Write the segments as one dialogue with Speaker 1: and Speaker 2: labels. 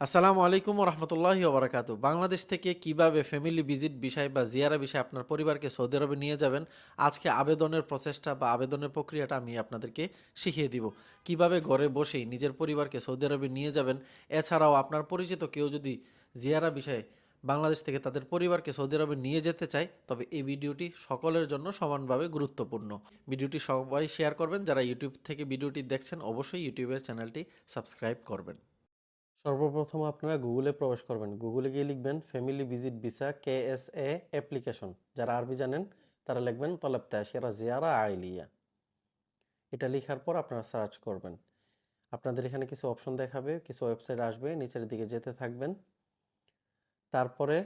Speaker 1: আসসালামু আলাইকুম রহমতুল্লাহি ওবরাকাতু বাংলাদেশ থেকে কীভাবে ফ্যামিলি ভিজিট বিষয় বা জিয়ারা বিষয় আপনার পরিবারকে সৌদি আরবে নিয়ে যাবেন, আজকে আবেদনের প্রচেষ্টা বা আবেদনের প্রক্রিয়াটা আমি আপনাদেরকে শিখিয়ে দিব। কীভাবে ঘরে বসেই নিজের পরিবারকে সৌদি আরবে নিয়ে যাবেন, এছাড়াও আপনার পরিচিত কেউ যদি জিয়ারা বিষয়ে বাংলাদেশ থেকে তাদের পরিবারকে সৌদি আরবে নিয়ে যেতে চায়, তবে এই ভিডিওটি সকলের জন্য সমানভাবে গুরুত্বপূর্ণ। ভিডিওটি সবাই শেয়ার করবেন, যারা ইউটিউব থেকে ভিডিওটি দেখছেন, অবশ্যই ইউটিউবের চ্যানেলটি সাবস্ক্রাইব করবেন। সর্বপ্রথম আপনারা গুগলে প্রবেশ করবেন। গুগলে গিয়ে লিখবেন family visit visa K S A application যারা আরবি জানেন, তারা লিখবেন তলব তাশিরা জিয়ারা আইলিয়া। এটা লেখার পর আপনারা সার্চ করবেন। আপনাদের এখানে কিছু অপশন দেখাবে, কিছু ওয়েবসাইট আসবে, নিচের দিকে যেতে থাকবেন। তারপরে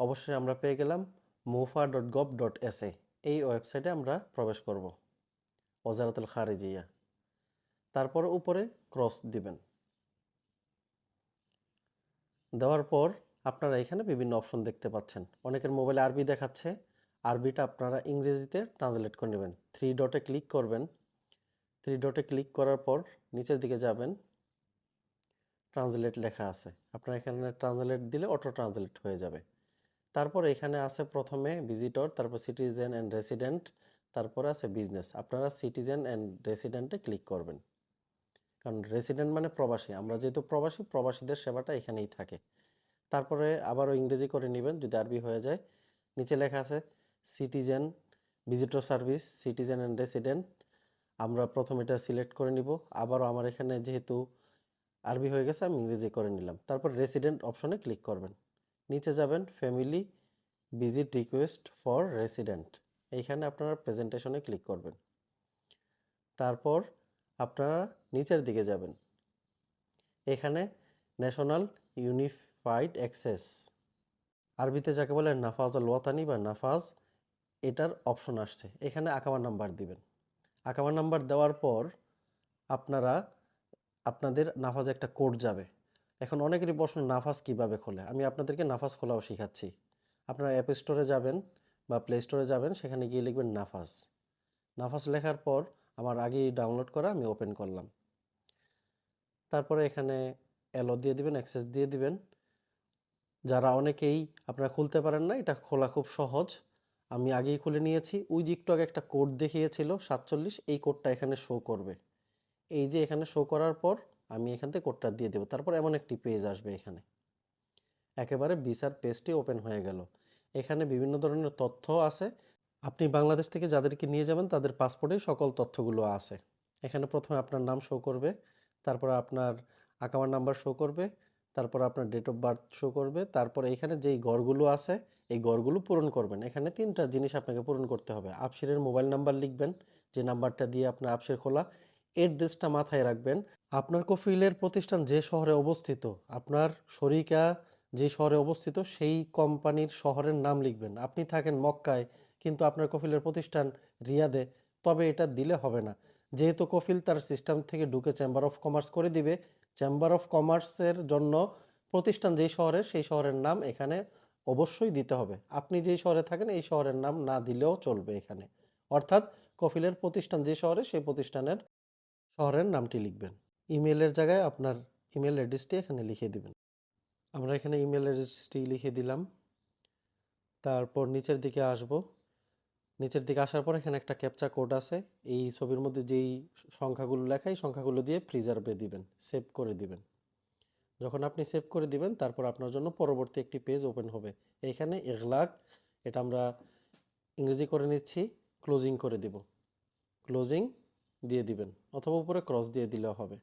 Speaker 1: অবশ্যই আমরা পেয়ে গেলাম MOFA dot gov dot S A এই ওয়েবসাইটে আমরা প্রবেশ করব। ওজারাতুল খারিজিয়া। তারপর উপরে ক্রস দিবেন। দেওয়ার পর আপনারা এখানে বিভিন্ন অপশন দেখতে পাচ্ছেন। অনেকের মোবাইলে আরবি দেখাচ্ছে। আরবিটা আপনারা ইংরেজিতে ট্রান্সলেট করে নেবেন। থ্রি ডটে ক্লিক করবেন। থ্রি ডটে ক্লিক করার পর নিচের দিকে যাবেন। ট্রান্সলেট লেখা আছে। আপনারা এখানে ট্রান্সলেট দিলে অটো ট্রান্সলেট হয়ে যাবে। তারপর এখানে আছে প্রথমে ভিজিটর তারপর সিটিজেন অ্যান্ড রেসিডেন্ট তারপরে আছে বিজনেস আপনারা সিটিজেন অ্যান্ড রেসিডেন্টে ক্লিক করবেন। কারণ রেসিডেন্ট মানে প্রবাসী। আমরা যেহেতু প্রবাসী, প্রবাসীদের সেবাটা এখানেই থাকে। তারপরে আবারও ইংরেজি করে নেবেন, যদি আরবি হয়ে যায়। নিচে লেখা আছে citizen visitor service citizen and resident আমরা প্রথম এটা সিলেক্ট করে নিব। আবারও আমার এখানে যেহেতু আরবি হয়ে গেছে, আমি ইংরেজি করে নিলাম। তারপর রেসিডেন্ট অপশনে ক্লিক করবেন। নিচে যাবেন family visit request for resident এইখানে আপনারা প্রেজেন্টেশনে ক্লিক করবেন। তারপর আপনারা নিচের দিকে যাবেন। এখানে ন্যাশনাল ইউনিফাইড অ্যাক্সেস আরবিতে যাকে বলে নাফাজ আল ওয়াতানি বা নাফাজ, এটার অপশন আসছে। এখানে আকামার নাম্বার দিবেন। আকামার নাম্বার দেওয়ার পর আপনারা, আপনাদের নাফাজে একটা কোড যাবে। এখন অনেকেরই প্রশ্ন, নাফাজ কীভাবে খোলে? আমি আপনাদেরকে নাফাজ খোলাও শেখাচ্ছি। আপনারা অ্যাপ স্টোরে যাবেন বা প্লে স্টোরে যাবেন, সেখানে গিয়ে লিখবেন নাফাজ। নাফাজ লেখার পর আমার আগেই ডাউনলোড করা, আমি ওপেন করলাম। তারপরে এখানে অ্যালো দিয়ে দিবেন অ্যাক্সেস দিয়ে দিবেন। যারা অনেকেই আপনারা খুলতে পারেন না, এটা খোলা খুব সহজ। আমি আগেই খুলে নিয়েছি। ওই যে একটু কোড দেখিয়েছিল, সাতচল্লিশ, এই কোডটা এখানে শো করবে। এই যে এখানে শো করার পর আমি এখান থেকে কোডটা দিয়ে দেবো। তারপর এমন একটি পেজ আসবে এখানে। একেবারে বিসার পেজটি ওপেন হয়ে গেল। এখানে বিভিন্ন ধরনের তথ্য আছে। আপনি বাংলাদেশ থেকে যাদেরকে নিয়ে যাবেন, তাদের পাসপোর্টে সকল তথ্যগুলো আছে। এখানে প্রথমে আপনার নাম শো করবে, তারপর আপনার আকামার নাম্বার শো করবে, তারপর আপনার ডেট অফ বার্থ শো করবে, তারপর এখানে যেই গড়গুলো আছে, এই গড়গুলো পূরণ করবেন। এখানে তিনটা জিনিস আপনাকে পূরণ করতে হবে। আপসিরের মোবাইল নাম্বার লিখবেন, যে নাম্বারটা দিয়ে আপনার আপসির খোলা এড্রেসটা মাথায় রাখবেন। আপনার কফিলের প্রতিষ্ঠান যে শহরে অবস্থিত, আপনার শরিকা যে শহরে অবস্থিত, সেই কোম্পানির শহরের নাম লিখবেন। আপনি থাকেন মক্কায় কিন্তু আপনার কফিলের প্রতিষ্ঠান রিয়াদে, তবে এটা দিলে হবে না। যেহেতু কফিল তার সিস্টেম থেকে ঢুকে চেম্বার অফ কমার্স করে দিবে, চেম্বার অফ কমার্সের জন্য প্রতিষ্ঠান যেই শহরে, সেই শহরের নাম এখানে অবশ্যই দিতে হবে। আপনি যেই শহরে থাকেন, এই শহরের নাম না দিলেও চলবে এখানে। অর্থাৎ কফিলের প্রতিষ্ঠান যে শহরে, সেই প্রতিষ্ঠানের শহরের নামটি লিখবেন। ইমেলের জায়গায় আপনার ইমেল অ্যাড্রেসটি এখানে লিখে দিবেন। আমরা এখানে ইমেল অ্যাড্রেসটি লিখে দিলাম। তারপর নিচের দিকে আসব। নিচের দিকে আসার পর এখানে একটা ক্যাপচা কোড আছে। এই ছবির মধ্যে যেই সংখ্যাগুলো লেখা, এই সংখ্যাগুলো দিয়ে প্রিজার্ভে দিবেন সেভ করে দিবেন। যখন আপনি সেভ করে দিবেন, তারপর আপনার জন্য পরবর্তী একটি পেজ ওপেন হবে। এইখানে এগলাক এটা আমরা ইংরেজি করে নিচ্ছি ক্লোজিং করে দিব। ক্লোজিং দিয়ে দিবেন, অথবা উপরে ক্রস দিয়ে দিলেও হবে।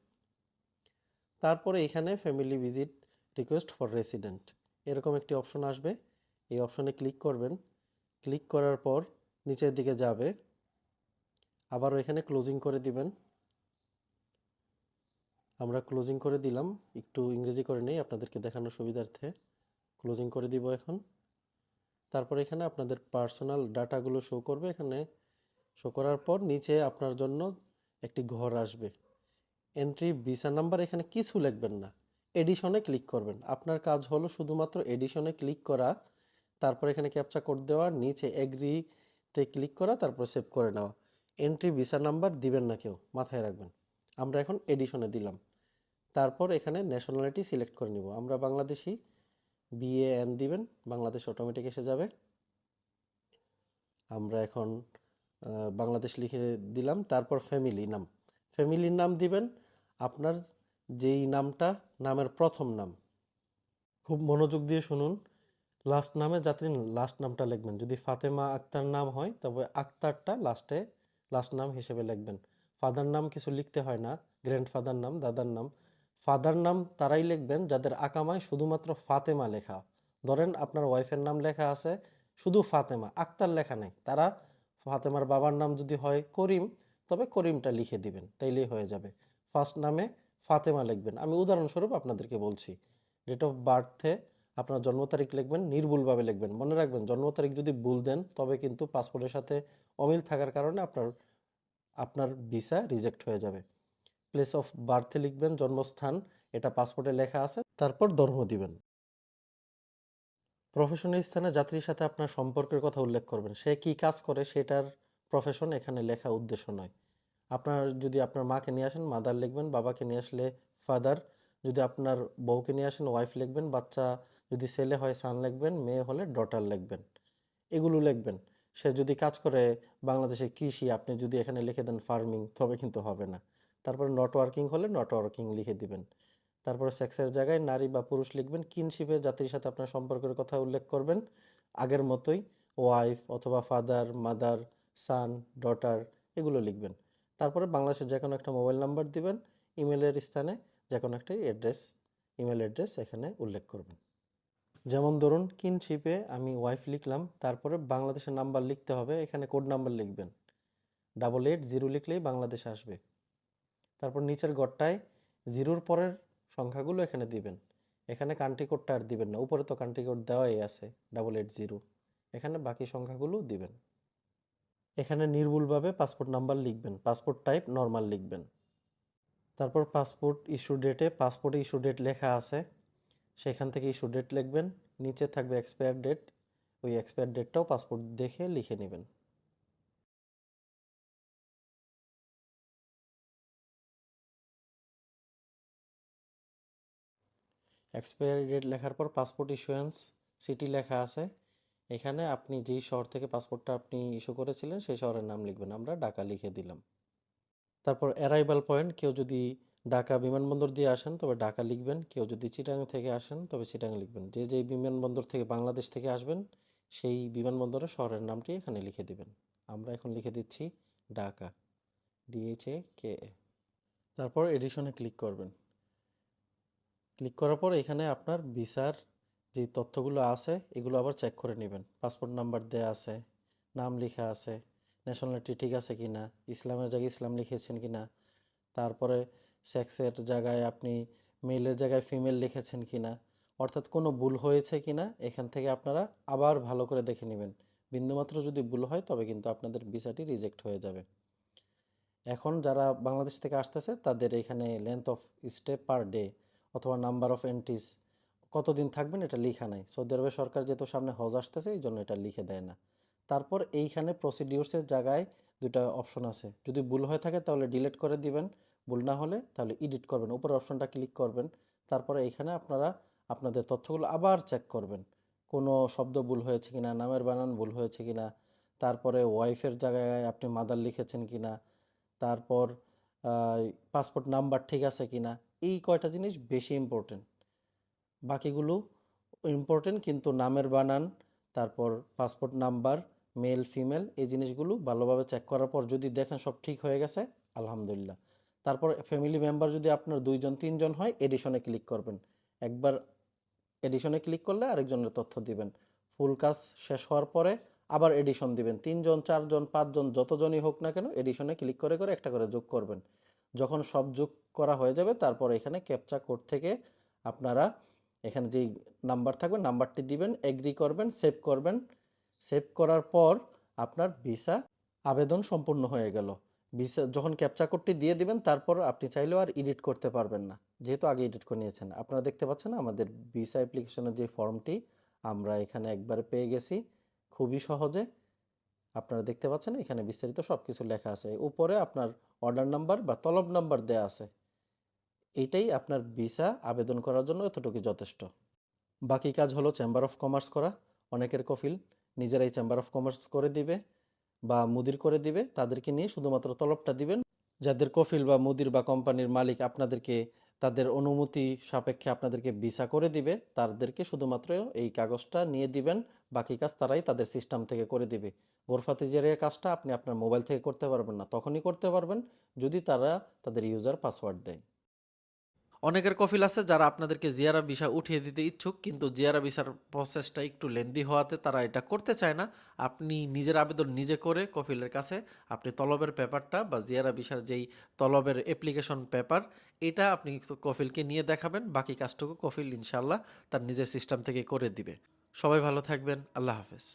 Speaker 1: তারপরে এখানে family visit request for resident এরকম একটি অপশন আসবে। এই অপশনে ক্লিক করবেন। ক্লিক করার পর নিচের দিকে যাবে। আবারও এখানে ক্লোজিং করে দিবেন। আমরা ক্লোজিং করে দিলাম। একটু ইংরেজি করে নেই, আপনাদেরকে দেখানোর সুবিধার্থে। ক্লোজিং করে দিব এখন। তারপর এখানে আপনাদের পার্সোনাল ডাটাগুলো শো করবে। এখানে শো করার পর নিচে আপনার জন্য একটি ঘর আসবে। এন্ট্রি ভিসা নাম্বার এখানে কিছু লিখবেন না। এডিশনে ক্লিক করবেন। আপনার কাজ হলো শুধুমাত্র এডিশনে ক্লিক করা। তারপর এখানে ক্যাপচা কোড দেওয়া। নিচে এগ্রিতে ক্লিক করা, তারপর সেভ করে নেওয়া। এন্ট্রি ভিসা নাম্বার দিবেন না কেউ, মাথায় রাখবেন। আমরা এখন এডিশনে দিলাম। তারপর এখানে ন্যাশনালিটি সিলেক্ট করে নিব। আমরা বাংলাদেশি বিএএন দিবেন, বাংলাদেশ অটোমেটিক এসে যাবে। আমরা এখন বাংলাদেশ লিখে দিলাম। তারপর ফ্যামিলি নাম। ফ্যামিলির নাম দিবেন, আপনার যেই নামটা, নামের প্রথম নাম। খুব মনোযোগ দিয়ে শুনুন। লাস্ট নামে যাত্রী লাস্ট নামটা লিখবেন। যদি ফাতেমা আক্তার নাম হয়, তবে আক্তারটা লাস্টে লাস্ট নাম হিসেবে লিখবেন। ফাদার নাম কিছু লিখতে হয় না গ্র্যান্ড ফাদার নাম, দাদার নাম। ফাদার নাম তারাই লিখবেন যাদের আকামায় শুধুমাত্র ফাতেমা লেখা। ধরেন আপনার ওয়াইফের নাম লেখা আছে, শুধু ফাতেমা, আক্তার লেখা নেই। তারা ফাতেমার বাবার নাম যদি হয় করিম, তবে করিমটা লিখে দিবেন, তাইলেই হয়ে যাবে। ফার্স্ট নামে ফাতেমা লিখবেন। আমি উদাহরণস্বরূপ আপনাদেরকে বলছি। ডেট অফ বার্থে আপনার জন্ম তারিখ লিখবেন, নির্ভুলভাবে লিখবেন। মনে রাখবেন, জন্ম তারিখ যদি ভুল দেন, তবে কিন্তু পাসপোর্টের সাথে অমিল থাকার কারণে আপনার আপনার ভিসা রিজেক্ট হয়ে যাবে। প্লেস অফ বার্থে লিখবেন, জন্মস্থান, এটা পাসপোর্টে লেখা আছে, তারপর ধর্ম দিবেন। প্রফেশনের স্থানে যাত্রীর সাথে আপনার সম্পর্কের কথা উল্লেখ করবেন। সে কি কাজ করে, সেটার প্রফেশন এখানে লেখা উদ্দেশ্য নয়। আপনার, যদি আপনার মাকে নিয়ে আসেন মাদার লিখবেন, বাবাকে নিয়ে আসলে ফাদার যদি আপনার বউকে নিয়ে আসেন ওয়াইফ লিখবেন, বাচ্চা যদি ছেলে হয় সান লিখবেন, মেয়ে হলে ডটার লিখবেন। এগুলো লিখবেন। সে যদি কাজ করে বাংলাদেশে কৃষি, আপনি যদি এখানে লিখে দেন ফার্মিং তবে কিন্তু হবে না। তারপরে নট ওয়ার্কিং হলে নট ওয়ার্কিং লিখে দিবেন। তারপরে সেক্সের জায়গায় নারী বা পুরুষ লিখবেন কিনশিপে জাতির সাথে আপনার সম্পর্কের কথা উল্লেখ করবেন। আগের মতোই ওয়াইফ অথবা ফাদার মাদার সান ডটার এগুলো লিখবেন। তারপরে বাংলাদেশের যে কোনো একটা মোবাইল নাম্বার দিবেন ইমেলের স্থানে। যে কোনো একটা অ্যাড্রেস ইমেল অ্যাড্রেস এখানে উল্লেখ করবেন। যেমন ধরুন কিনশিপে আমি ওয়াইফ লিখলাম, তারপরে বাংলাদেশের নাম্বার লিখতে হবে, এখানে কোড নাম্বার লিখবেন। ডাবল এইট জিরো লিখলেই বাংলাদেশ আসবে। তারপর নিচের ঘরটায় জিরোর পরের সংখ্যাগুলো এখানে দিবেন। এখানে কান্ট্রি কোডটা আর দিবেন না, উপরে তো কান্ট্রি কোড দেওয়াই আছে ডাবল এইট জিরো এখানে বাকি সংখ্যাগুলো দিবেন। এখানে নির্ভুলভাবে পাসপোর্ট নাম্বার লিখবেন পাসপোর্ট টাইপ নর্মাল লিখবেন। তারপর পাসপোর্ট ইস্যু ডেটে পাসপোর্টে ইস্যু ডেট লেখা আছে। সেখান থেকে ইস্যু ডেট লিখবেন, নিচে থাকবে এক্সপায়ার ডেট ওই এক্সপায়ার ডেটটাও পাসপোর্ট দেখে লিখে নেবেন। এক্সপায়ারি ডেট লেখার পর পাসপোর্ট ইস্যুয়েন্স সিটি লেখা আছে। এখানে আপনি যেই শহর থেকে পাসপোর্টটা আপনি ইস্যু করেছিলেন, সেই শহরের নাম লিখবেন। আমরা ঢাকা লিখে দিলাম। তারপর অ্যারাইভাল পয়েন্ট কেউ যদি ঢাকা বিমানবন্দর দিয়ে আসেন, তবে ঢাকা লিখবেন। কেউ যদি চিটাং থেকে আসেন, তবে চিটাং লিখবেন। যে যেই বিমানবন্দর থেকে বাংলাদেশ থেকে আসবেন, সেই বিমানবন্দরের শহরের নামটি এখানে লিখে দিবেন। আমরা এখন লিখে দিচ্ছি ঢাকা। ডিএইচএ কে এ তারপর এডিশনে ক্লিক করবেন। ক্লিক করার পর এখানে আপনার ভিসার যে তথ্যগুলো আছে, এগুলো আবার চেক করে নেবেন। পাসপোর্ট নাম্বার দেয়া আছে, নাম লেখা আছে। ন্যাশনালিটি ঠিক আছে কি না ইসলামের জায়গায় ইসলাম লিখেছেন কি না তারপরে সেক্সের জায়গায় আপনি মেলের জায়গায় ফিমেল লিখেছেন কি না অর্থাৎ কোনো ভুল হয়েছে কি না এখান থেকে আপনারা আবার ভালো করে দেখে নেবেন। বিন্দুমাত্র যদি ভুল হয়, তবে কিন্তু আপনাদের ভিসাটি রিজেক্ট হয়ে যাবে। এখন যারা বাংলাদেশ থেকে আসতেছে, তাদের এখানে length of stay per day অথবা নাম্বার অফ এন্ট্রিজ কতদিন থাকবেন এটা লিখা নাই। সৌদি আরবের সরকার যেহেতু সামনে হজ আসতেছে এই জন্য এটা লিখে দেয় না। তারপর এইখানে প্রসিডিউরসের জায়গায় দুটা অপশন আছে। যদি ভুল হয়ে থাকে তাহলে ডিলিট করে দিবেন, ভুল না হলে তাহলে এডিট করবেন উপর অপশনটা ক্লিক করবেন, তারপরে এইখানে আপনারা আপনাদের তথ্যগুলো আবার চেক করবেন। কোনো শব্দ ভুল হয়েছে কিনা, নামের বানান ভুল হয়েছে কিনা, তারপরে ওয়াইফের জায়গায় আপনি মাদার লিখেছেন কিনা, তারপর পাসপোর্ট নাম্বার ঠিক আছে কিনা, এই কয়টা জিনিস বেশি ইম্পর্টেন্ট বাকিগুলো ইম্পর্টেন্ট কিন্তু নামের বানান, তারপর পাসপোর্ট নাম্বার মেল ফিমেল এই জিনিসগুলো ভালোভাবে চেক করার পর যদি দেখেন সব ঠিক হয়ে গেছে, আলহামদুলিল্লাহ। তারপর ফ্যামিলি মেম্বার যদি আপনার দুইজন, তিনজন হয় এডিশনে ক্লিক করবেন। একবার এডিশনে ক্লিক করলে আরেকজনের তথ্য দিবেন। ফুল কাজ শেষ হওয়ার পরে আবার এডিশন দিবেন। তিনজন, চারজন, পাঁচজন, যতজনই হোক না কেন এডিশনে ক্লিক করে করে একটা করে যোগ করবেন। যখন সব যোগ করা হয়ে যাবে, তারপর এখানে ক্যাপচা কোড থেকে আপনারা এখানে যেই নাম্বার থাকবে নাম্বারটি দিবেন এগ্রি করবেন সেভ করবেন। সেভ করার পর আপনার ভিসা আবেদন সম্পূর্ণ হয়ে গেল। ভিসা যখন ক্যাপচা কোডটি দিয়ে দিবেন, তারপর আপনি চাইলেও আর এডিট করতে পারবেন না। যেহেতু আগে এডিট করে নিয়েছেন। আপনারা দেখতে পাচ্ছেন আমাদের ভিসা অ্যাপ্লিকেশনের যে ফর্মটি আমরা এখানে একবার পেয়ে গেছি। খুবই সহজে। আপনারা দেখতে পাচ্ছেন, এখানে বিস্তারিত সব কিছু লেখা আছে। উপরে আপনার অর্ডার নাম্বার বা তলব নাম্বার দেয়া আছে। এটাই আপনার ভিসা আবেদন করার জন্য এতটুকু যথেষ্ট। বাকি কাজ হলো চেম্বার অফ কমার্স করা। অনেকের কফিল নিজেরাই চেম্বার অফ কমার্স করে দিবে বা মুদির করে দিবে, তাদেরকে নিয়ে শুধুমাত্র তলবটা দিবেন। যাদের কফিল বা মুদির বা কোম্পানির মালিক আপনাদেরকে, তাদের অনুমতি সাপেক্ষে আপনাদেরকে ভিসা করে দিবে, তাদেরকে শুধুমাত্র এই কাগজটা নিয়ে দিবেন, বাকি কাজ তারাই তাদের সিস্টেম থেকে করে দিবে। গোরফাতে জেরিয়ার কাজটা আপনি আপনার মোবাইল থেকে করতে পারবেন না, তখনই করতে পারবেন, যদি তারা তাদের ইউজার পাসওয়ার্ড দেয়। অনেকের কফিল আছে যারা আপনাদেরকে জিয়ারা ভিসা উঠিয়ে দিতে ইচ্ছুক, কিন্তু জিয়ারা ভিসার প্রসেসটা একটু লেন্দি হওয়াতে তারা এটা করতে চায় না। আপনি নিজের আবেদন নিজে করে কফিলের কাছে আপনি তলবের পেপারটা বা জিয়ারা ভিসার যেই তলবের অ্যাপ্লিকেশন পেপার এটা আপনি কফিলকে নিয়ে দেখাবেন, বাকি কাজটুকু কফিল ইনশাল্লাহ তার নিজের সিস্টেম থেকে করে দিবে। সবাই ভালো থাকবেন, আল্লাহ হাফেজ।